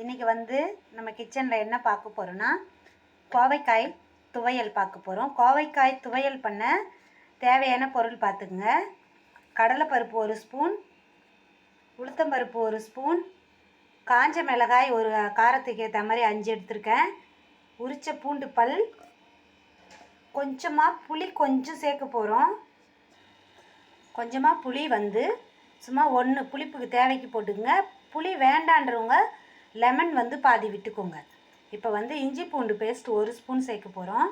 இன்றைக்கி வந்து நம்ம கிச்சனில் என்ன பார்க்க போகிறோன்னா கோவைக்காய் துவையல் பார்க்க போகிறோம் கோவைக்காய் துவையல் பண்ண தேவையான பொருள் பார்த்துக்குங்க. கடலைப்பருப்பு ஒரு ஸ்பூன் உளுத்தம்பருப்பு ஒரு ஸ்பூன் காஞ்ச மிளகாய் ஒரு காரத்துக்கு ஏற்ற மாதிரி அஞ்சு எடுத்திருக்கேன். உரிச்ச பூண்டு பல் கொஞ்சமாக புளி கொஞ்சம் சேர்க்க போகிறோம் கொஞ்சமாக புளி வந்து சும்மா ஒன்று புளிப்புக்கு தேவைக்கு போட்டுக்கோங்க. புளி வேண்டான்றவங்க லெமன் வந்து பாதி விட்டுக்கோங்க. இப்போ வந்து இஞ்சி பூண்டு பேஸ்ட் ஒரு ஸ்பூன் சேர்க்க போகிறோம்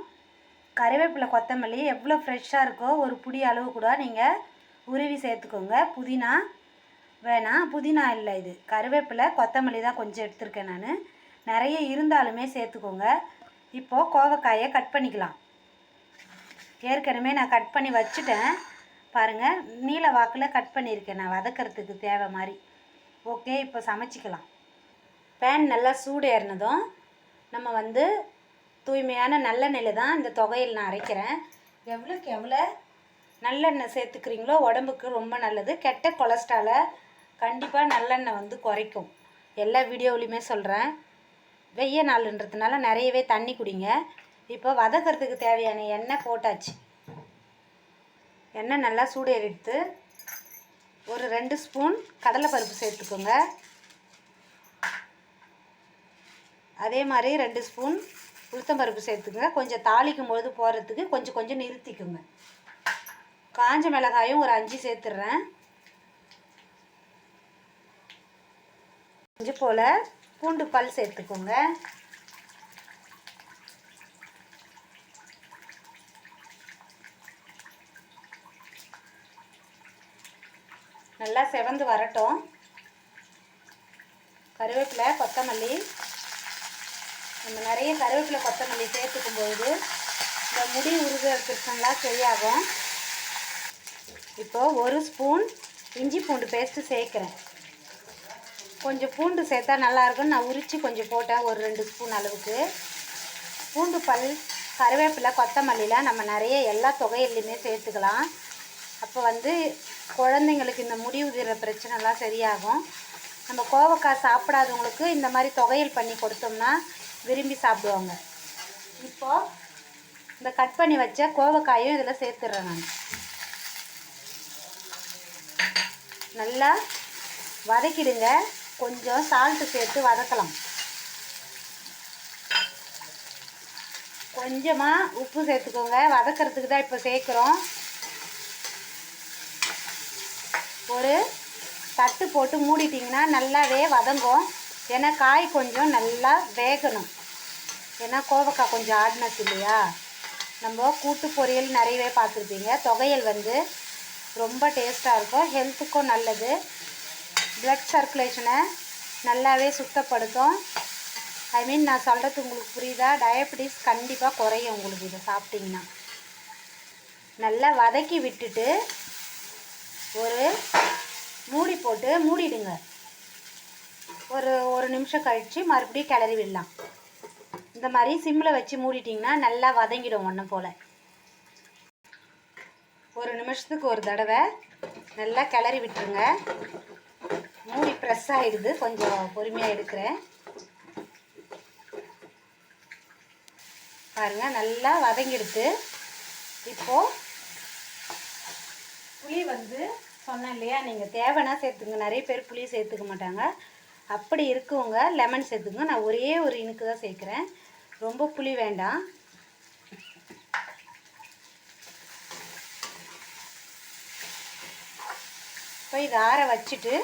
கறிவேப்பிலை கொத்தமல்லி எவ்வளோ ஃப்ரெஷ்ஷாக இருக்கோ ஒரு புடி அளவு கூட நீங்கள் உருவி சேர்த்துக்கோங்க. புதினா வேணாம் புதினா இல்லை இது. கருவேப்பிலை கொத்தமல்லி தான் கொஞ்சம் எடுத்திருக்கேன் நான். நிறைய இருந்தாலுமே சேர்த்துக்கோங்க. இப்போது கோவக்காயை கட் பண்ணிக்கலாம். ஏற்கனவே நான் கட் பண்ணி வச்சுட்டேன். பாருங்கள் நீல வாக்கில் கட் பண்ணியிருக்கேன். நான் வதக்கிறதுக்கு தேவை மாதிரி. ஓகே இப்போ சமைச்சிக்கலாம். பேன் நல்லா சூடு ஏறினதும் நம்ம வந்து தூய்மையான நல்லெண்ணெயில் தான் இந்த தொகையில் நான் அரைக்கிறேன். எவ்வளோக்கு எவ்வளோ நல்லெண்ணெய் சேர்த்துக்கிறீங்களோ உடம்புக்கு ரொம்ப நல்லது. கெட்ட கொலஸ்ட்ராலை கண்டிப்பாக நல்லெண்ணெய் வந்து குறைக்கும். எல்லா வீடியோவிலையுமே சொல்கிறேன் வெய்ய நாளுன்றதுனால நிறையவே தண்ணி குடிங்க. இப்போ வதக்கிறதுக்கு தேவையான எண்ணெய் போட்டாச்சு. எண்ணெய் நல்லா சூடு எடுத்து ஒரு ரெண்டு ஸ்பூன் கடலைப்பருப்பு சேர்த்துக்கோங்க. அதே மாதிரி ரெண்டு ஸ்பூன் உளுத்தம்பருப்பு சேர்த்துக்கோங்க. கொஞ்சம் தாளிக்கும் பொழுது போகிறதுக்கு கொஞ்சம் கொஞ்சம் நிறுத்திக்குங்க. காஞ்ச மிளகாயும் ஒரு அஞ்சு சேர்த்துட்றேன் அஞ்சு போல் பூண்டு பல் சேர்த்துக்கோங்க. நல்லா செவந்து வரட்டும். கருவேப்பிலை கொத்தமல்லி நம்ம நிறைய கருவேப்பிலை கொத்தமல்லி சேர்த்துக்கும் பொழுது இந்த முடி உருகிற பிரச்சனைலாம் சரியாகும். இப்போது ஒரு ஸ்பூன் இஞ்சி பூண்டு பேஸ்ட்டு சேர்க்குறேன். கொஞ்சம் பூண்டு சேர்த்தா நல்லாயிருக்கும் நான் உரித்து கொஞ்சம் போட்டேன் ஒரு ரெண்டு ஸ்பூன் அளவுக்கு. பூண்டு பல் கருவேப்பிலை கொத்தமல்லிலாம் நம்ம நிறைய எல்லா தொகையிலையுமே சேர்த்துக்கலாம். அப்போ வந்து குழந்தைங்களுக்கு இந்த முடி உதிர பிரச்சனைலாம் சரியாகும். நம்ம கோவக்காய் சாப்பிடாதவங்களுக்கு இந்த மாதிரி தொகையல் பண்ணி கொடுத்தோம்னா விரும்பி சாப்பிடுவாங்க. இப்போது இந்த கட் பண்ணி வச்ச கோவக்காயும் இதில் சேர்த்துட்றேன் நான். நல்லா வதக்கிடுங்க. கொஞ்சம் சால்ட்டு சேர்த்து வதக்கலாம். கொஞ்சமாக உப்பு சேர்த்துக்கோங்க. வதக்கிறதுக்கு தான் இப்போ சேர்க்குறோம். ஒரு தட்டு போட்டு மூடிட்டிங்கன்னா நல்லாவே வதங்கும். ஏன்னா காய் கொஞ்சம் நல்லா வேகணும். ஏன்னா கோவக்காய் கொஞ்சம் ஆட்னஸ் இல்லையா? நம்ம கூட்டு பொரியல் நிறையவே பார்த்துருப்பீங்க. தொகையல் வந்து ரொம்ப டேஸ்ட்டாக இருக்கும். ஹெல்த்துக்கும் நல்லது. ப்ளட் சர்க்குலேஷனை நல்லாவே சுத்தப்படுத்தும். ஐ மீன் நான் சொல்கிறது உங்களுக்கு புரியுதா? டயபெட்டிஸ் கண்டிப்பாக குறையும் உங்களுக்கு இதை சாப்பிட்டிங்கன்னா. நல்லா வதக்கி விட்டுட்டு ஒரு மூடி போட்டு மூடிடுங்க. ஒரு ஒரு நிமிஷம் கழித்து மறுபடியும் கிளறி விடலாம். இந்த மாதிரி சிம்மில் வச்சு மூடிட்டிங்கன்னா நல்லா வதங்கிடும் ஒன்று போல். ஒரு நிமிஷத்துக்கு ஒரு தடவை நல்லா கிளறி விட்டுருங்க. மூடி ப்ரெஸ் ஆகிடுது கொஞ்சம் பொறுமையாக எடுக்கிறேன். பாருங்கள் நல்லா வதங்கிடுது. இப்போது புளி வந்து சொன்னேன் இல்லையா நீங்கள் தேவைன்னா சேர்த்துங்க நிறைய பேர் புளி சேர்த்துக்க மாட்டாங்க. அப்படி இருக்கவங்க லெமன் சேர்த்துங்க நான் ஒரே ஒரு இனுக்கு தான் சேர்க்குறேன். ரொம்ப புளி வேண்டாம். இப்போ இதை ஆற வச்சுட்டு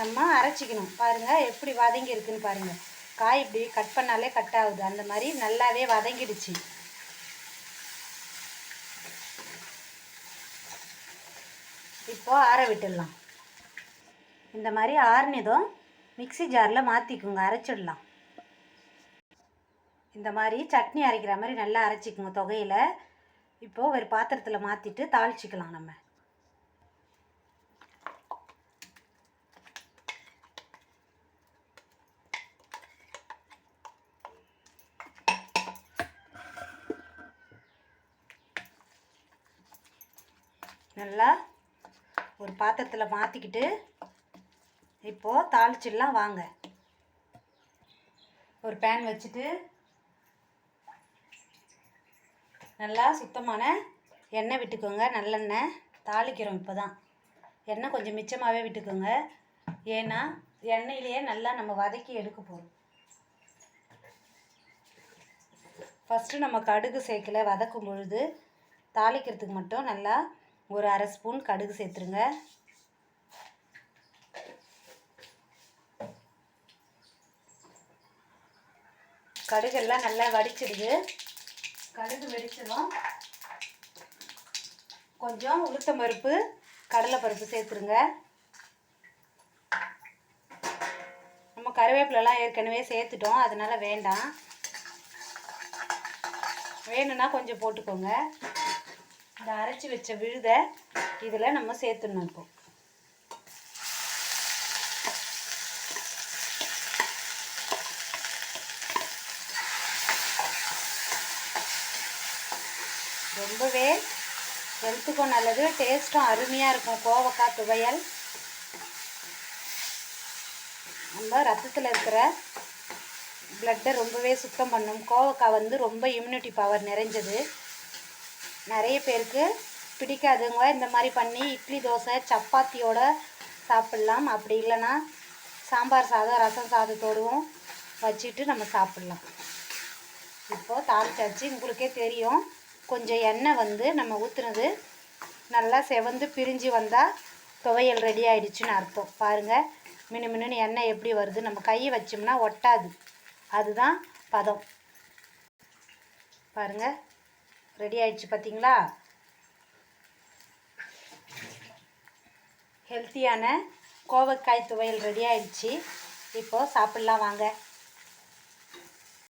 நம்ம அரைச்சிக்கணும். பாருங்கள் எப்படி வதங்கி இருக்குன்னு பாருங்கள் காய் இப்படி கட் பண்ணாலே கட் ஆகுது. அந்த மாதிரி நல்லாவே வதங்கிடுச்சு. இப்போது ஆற விட்டுடலாம். இந்த மாதிரி ஆறுனதும் மிக்ஸி ஜாரில் மாற்றிக்குங்க அரைச்சிடலாம். இந்த மாதிரி சட்னி அரைக்கிற மாதிரி நல்லா அரைச்சிக்குங்க தொகையில். இப்போது ஒரு பாத்திரத்தில் மாற்றிட்டு தாளிச்சிக்கலாம் நம்ம. நல்லா ஒரு பாத்திரத்தில் மாற்றிக்கிட்டு இப்போது தாளிச்சிடலாம் வாங்க. ஒரு பேன் வச்சுட்டு நல்லா சுத்தமான எண்ணெய் விட்டுக்கோங்க. நல்லெண்ணெய் தாளிக்கிறோம் இப்போ தான் எண்ணெய் கொஞ்சம் மிச்சமாகவே விட்டுக்கோங்க. ஏன்னா எண்ணெயிலேயே நல்லா நம்ம வதக்கி எடுக்க போகிறோம் ஃபஸ்ட்டு நம்ம கடுகு சேர்க்கல வதக்கும் பொழுது தாளிக்கிறதுக்கு மட்டும் நல்லா ஒரு அரை ஸ்பூன் கடுகு சேர்த்துருங்க. கடுகெல்லாம் நல்லா வடிச்சிடுது. கடுகு வெடிச்சதும் கொஞ்சம் உளுத்தம் பருப்பு கடலைப்பருப்பு சேர்த்துருங்க. நம்ம கருவேப்பிலலாம் ஏற்கனவே சேர்த்துட்டோம் அதனால் வேண்டாம். வேணும்னா கொஞ்சம் போட்டுக்கோங்க. இந்த அரைச்சி வச்ச விழுதை இதில் நம்ம சேர்த்துடணும் இப்போ. ரொம்பவே ஹெல்த்துக்கும் நல்லது டேஸ்ட்டும் அருமையாக இருக்கும். கோவக்காய் துவையல். நம்ம ரத்தத்தில் இருக்கிற பிளட்டை ரொம்பவே சுத்தம் பண்ணும். கோவக்காய் வந்து ரொம்ப இம்யூனிட்டி பவர் நிறைஞ்சது. நிறைய பேருக்கு பிடிக்காதுங்க இந்த மாதிரி பண்ணி இட்லி தோசை சப்பாத்தியோட சாப்பிட்லாம். அப்படி இல்லைன்னா சாம்பார் சாதம் ரசம் சாதத்தோடவும் வச்சுட்டு நம்ம சாப்பிட்லாம். இப்போது தாளிச்சாச்சு. உங்களுக்கே தெரியும். கொஞ்சம் எண்ணெய் வந்து நம்ம ஊற்றுனது நல்லா செவந்து பிரிஞ்சு வந்தால் துவையல் ரெடி ஆகிடுச்சுன்னு அர்த்தம். பாருங்கள் மினு மினுன்னு எண்ணெய் எப்படி வருது? நம்ம கையை வச்சோம்னா ஒட்டாது. அதுதான் பதம். பாருங்கள் ரெடி ஆயிடுச்சு பார்த்தீங்களா ஹெல்த்தியான கோவக்காய் துவையல் ரெடி ஆயிடுச்சு. இப்போது சாப்பிட்லாம் வாங்க.